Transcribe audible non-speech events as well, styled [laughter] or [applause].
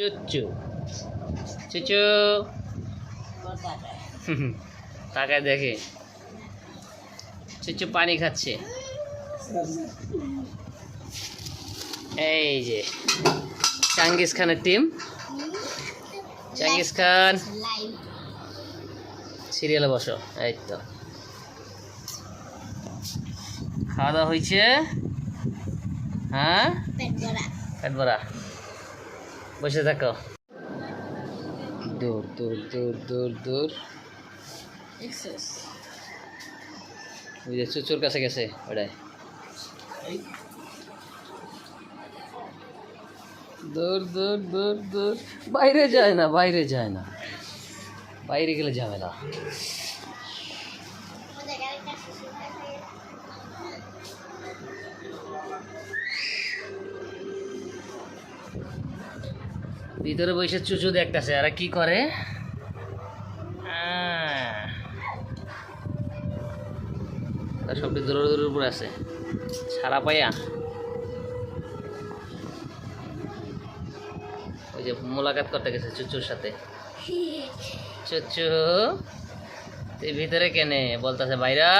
চুচ্চু। চুচু [laughs] তাকায় দেখে। চুচু পানি খাচ্ছে। এই যে চাঙ্গিস খানের টিম। চাঙ্গিস খান। সিরিয়ালে বসো এই তো। খাওয়া দাওয়া হয়েছে হ্যাঁ? পেট ভরা। বসে থাকো। দূর দূর দূর দূর দূর। এক্সেস ওই যে চুচুর কাছে গেছে ওটাই। দূর দূর দূর দূর। বাইরে যায় না বাইরে যায় না। বাইরে গেলে ঝামেলা। ভিতরে বসে চুচু দেখতেছে আর কি করে? সবটি দূর দূরের উপরে আছে। সারা পাইয়া। ওই যে মোলাকাত করতে গেছে চুচুর সাথে। চুচু, তুই ভিতরে কেনে? বলতেছে বাইরা